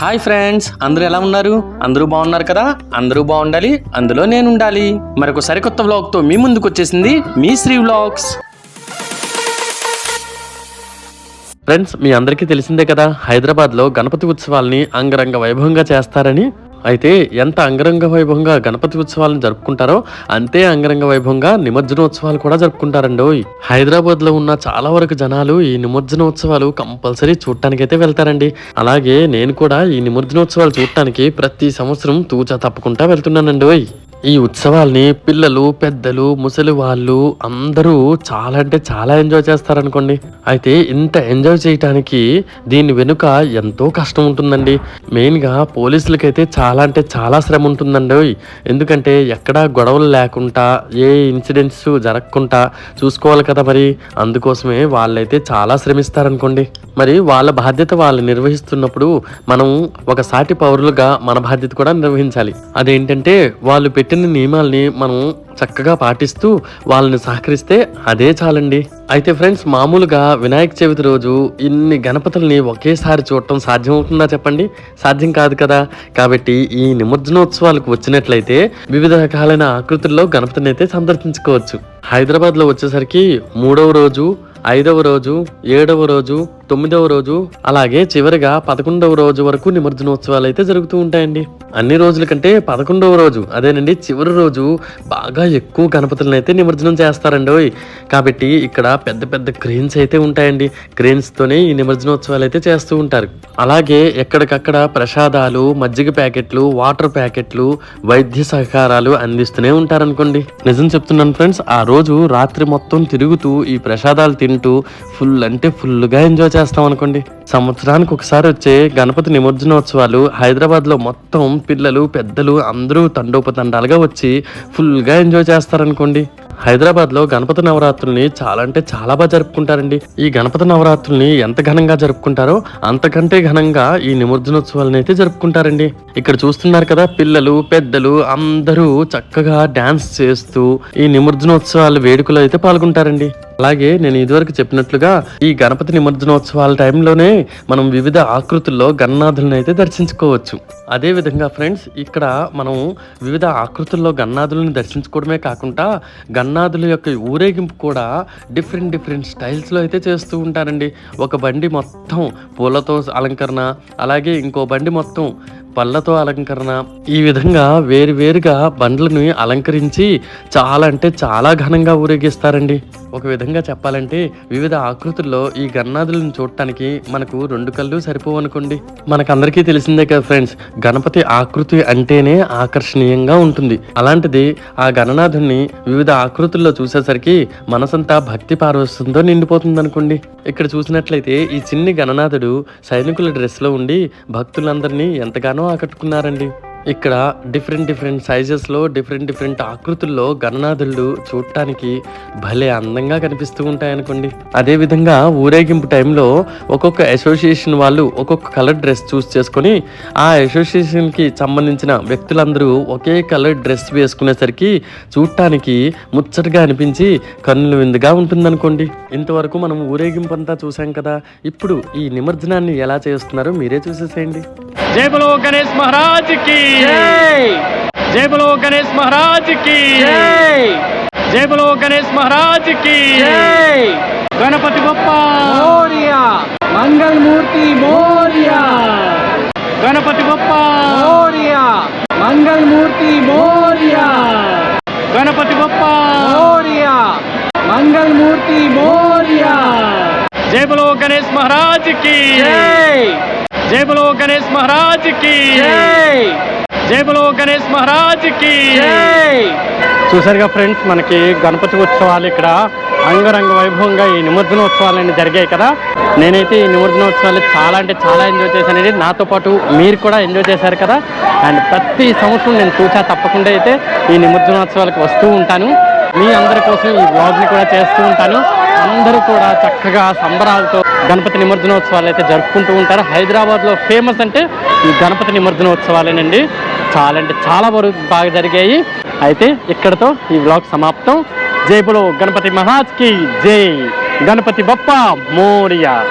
Hi friends అందరూ ఎలా ఉన్నారు? అందరూ బాగున్నారు కదా? అందరూ బాగుండాలి అందులో నేను ఉండాలి మరొక సరికొత్త వ్లాగ్తో మీ ముందుకు వచ్చేసింది మీ శ్రీ వ్లాగ్స్ ఫ్రెండ్స్ మీ అందరికీ తెలిసిందే కదా హైదరాబాద్లో గణపతి ఉత్సవాల్ని అంగరంగ వైభవంగా చేస్తారని? అయితే ఎంత అంగరంగ వైభవంగా గణపతి ఉత్సవాలను జరుపుకుంటారో అంతే అంగరంగ వైభవంగా నిమజ్జనోత్సవాలు కూడా జరుపుకుంటారండి ఓయ్ హైదరాబాద్లో ఉన్న చాలా వరకు జనాలు ఈ నిమజ్జనోత్సవాలు కంపల్సరీ చూడటానికైతే వెళ్తారండి. అలాగే నేను కూడా ఈ నిమజ్జనోత్సవాలు చూడటానికి ప్రతి సంవత్సరం తూచా తప్పకుండా వెళ్తున్నానండి ఓయ్ ఈ ఉత్సవాల్ని పిల్లలు పెద్దలు ముసలి వాళ్ళు అందరూ చాలా అంటే చాలా ఎంజాయ్ చేస్తారనుకోండి. అయితే ఇంత ఎంజాయ్ చేయటానికి దీని వెనుక ఎంతో కష్టం ఉంటుందండి. మెయిన్గా పోలీసులకైతే చాలా అంటే చాలా శ్రమ ఉంటుందండి ఎందుకంటే ఎక్కడా గొడవలు లేకుండా ఏ ఇన్సిడెంట్స్ జరగకుండా చూసుకోవాలి కదా మరి. అందుకోసమే వాళ్ళైతే చాలా శ్రమిస్తారనుకోండి. మరి వాళ్ళ బాధ్యత వాళ్ళు నిర్వహిస్తున్నప్పుడు మనం ఒక సాటి పౌరులుగా మన బాధ్యత కూడా నిర్వహించాలి. అదేంటంటే వాళ్ళు పెట్టి పెట్టిన నియమాల్ని మనం చక్కగా పాటిస్తూ వాళ్ళని సహకరిస్తే అదే చాలండి. అయితే ఫ్రెండ్స్ మామూలుగా వినాయక చవితి రోజు ఇన్ని గణపతుల్ని ఒకేసారి చూడటం సాధ్యమవుతుందా చెప్పండి? సాధ్యం కాదు కదా. కాబట్టి ఈ నిమజ్జనోత్సవాలకు వచ్చినట్లయితే వివిధ రకాలైన ఆకృతుల్లో గణపతిని అయితే సందర్శించుకోవచ్చు. హైదరాబాద్లో వచ్చేసరికి మూడవ రోజు ఐదవ రోజు ఏడవ రోజు తొమ్మిదవ రోజు అలాగే చివరిగా పదకొండవ రోజు వరకు నిమజ్జనోత్సవాలు అయితే జరుగుతూ ఉంటాయండి. అన్ని రోజుల కంటే పదకొండవ రోజు అదేనండి చివరి రోజు బాగా ఎక్కువ గణపతులను అయితే నిమజ్జనం చేస్తారండి ఓయ్. కాబట్టి ఇక్కడ పెద్ద పెద్ద క్రేన్స్ అయితే ఉంటాయండి. క్రేన్స్తోనే తోనే ఈ నిమజ్జనోత్సవాలు అయితే చేస్తూ ఉంటారు. అలాగే ఎక్కడికక్కడ ప్రసాదాలు మజ్జిగ ప్యాకెట్లు వాటర్ ప్యాకెట్లు వైద్య సహకారాలు అందిస్తూనే ఉంటారనుకోండి. నిజం చెప్తున్నాను ఫ్రెండ్స్ ఆ రోజు రాత్రి మొత్తం తిరుగుతూ ఈ ప్రసాదాలు తింటూ ఫుల్ అంటే ఫుల్గా ఎంజాయ్ చేస్తాం అనుకోండి. సంవత్సరానికి ఒకసారి వచ్చే గణపతి నిమజ్జనోత్సవాలు హైదరాబాద్లో మొత్తం పిల్లలు పెద్దలు అందరూ తండోపతండాలుగా వచ్చి ఫుల్గా ఎంజాయ్ చేస్తారనుకోండి. హైదరాబాద్లో గణపతి నవరాత్రుల్ని చాలా అంటే చాలా బాగా జరుపుకుంటారండి. ఈ గణపతి నవరాత్రుల్ని ఎంత ఘనంగా జరుపుకుంటారో అంతకంటే ఘనంగా ఈ నిమజ్జనోత్సవాలను అయితే జరుపుకుంటారండి. ఇక్కడ చూస్తున్నారు కదా పిల్లలు పెద్దలు అందరూ చక్కగా డ్యాన్స్ చేస్తూ ఈ నిమజ్జనోత్సవాల వేడుకలో అయితే పాల్గొంటారండి. అలాగే నేను ఇదివరకు చెప్పినట్లుగా ఈ గణపతి నిమజ్జనోత్సవాల టైంలోనే మనం వివిధ ఆకృతుల్లో గణనాథులను అయితే దర్శించుకోవచ్చు. అదే విధంగా ఫ్రెండ్స్ ఇక్కడ మనం వివిధ ఆకృతుల్లో గన్నాథులను దర్శించుకోవడమే కాకుండా గన్నాథుల యొక్క ఊరేగింపు కూడా డిఫరెంట్ డిఫరెంట్ స్టైల్స్లో అయితే చేస్తూ ఉంటారండి. ఒక బండి మొత్తం పూలతో అలంకరణ అలాగే ఇంకో బండి మొత్తం పళ్ళతో అలంకరణ. ఈ విధంగా వేరు వేరుగా బండ్లను అలంకరించి చాలా అంటే చాలా ఘనంగా ఊరేగిస్తారండి. ఒక విధంగా చెప్పాలంటే వివిధ ఆకృతుల్లో ఈ గణనాథులను చూడటానికి మనకు రెండు కళ్ళు సరిపోవనుకోండి. మనకందరికీ తెలిసిందే కదా ఫ్రెండ్స్ గణపతి ఆకృతి అంటేనే ఆకర్షణీయంగా ఉంటుంది. అలాంటిది ఆ గణనాథుని వివిధ ఆకృతుల్లో చూసేసరికి మనసంతా భక్తి పార్వస్తుందో నిండిపోతుంది అనుకోండి ఇక్కడ చూసినట్లయితే ఈ చిన్ని గణనాథుడు సైనికుల డ్రెస్లో ఉండి భక్తులందరినీ ఎంతగానో ఆకట్టుకున్నారండి ఇక్కడ డిఫరెంట్ డిఫరెంట్ సైజెస్లో డిఫరెంట్ డిఫరెంట్ ఆకృతుల్లో గణనాథుళ్ళు చూడటానికి భలే అందంగా కనిపిస్తూ ఉంటాయనుకోండి. అదేవిధంగా ఊరేగింపు టైంలో ఒక్కొక్క అసోసియేషన్ వాళ్ళు ఒక్కొక్క కలర్ డ్రెస్ చూస్ చేసుకొని ఆ అసోసియేషన్కి సంబంధించిన వ్యక్తులందరూ ఒకే కలర్ డ్రెస్ వేసుకునేసరికి చూడటానికి ముచ్చటగా అనిపించి కన్నుల విందుగా ఉంటుందనుకోండి. ఇంతవరకు మనం ఊరేగింపు అంతా చూసాం కదా. ఇప్పుడు ఈ నిమజ్జనాన్ని ఎలా చేస్తున్నారో మీరే చూసేసేయండి. జై బలో గణేష్ మహారాజ్కి జై బలో గణేష్ మహారాజ్కి జై బలో గణేష్ మహారాజ్కి గణపతి బప్ప మోరియా మంగళమూర్తి మోరియా గణపతి బప్ప మోరియా మంగళమూర్తి మోరియా గణపతి బప్ప మోరియా మంగళమూర్తి మోరియా జై బలో గణేష్ మహారాజ్కి జై బలో గణేష్ మహారాజ్కి జై బలో గణేష్ మహారాజ్కి చూసారుగా ఫ్రెండ్స్ మనకి గణపతి ఉత్సవాలు ఇక్కడ అంగరంగ వైభవంగా ఈ నిమజ్జనోత్సవాలు జరిగాయి కదా. నేనైతే ఈ నిమజ్జనోత్సవాలు చాలా అంటే చాలా ఎంజాయ్ చేశానండి నాతో పాటు మీరు కూడా ఎంజాయ్ చేశారు కదా. అండ్ ప్రతి సంవత్సరం నేను చూసా తప్పకుండా అయితే ఈ నిమజ్జనోత్సవాలకు వస్తూ ఉంటాను. మీ అందరి కోసం ఈ బ్లాగ్ని కూడా చేస్తూ ఉంటాను. అందరూ కూడా చక్కగా సంబరాలతో గణపతి నిమజ్జనోత్సవాలు అయితే జరుపుకుంటూ ఉంటారు. హైదరాబాద్లో ఫేమస్ అంటే ఈ గణపతి నిమజ్జనోత్సవాలేనండి. చాలా అంటే చాలా వరకు బాగా జరిగాయి. అయితే ఇక్కడతో ఈ బ్లాగ్ సమాప్తం. జైబులో గణపతి మహాజ్కి కి జై. గణపతి బప్ప మోరియా.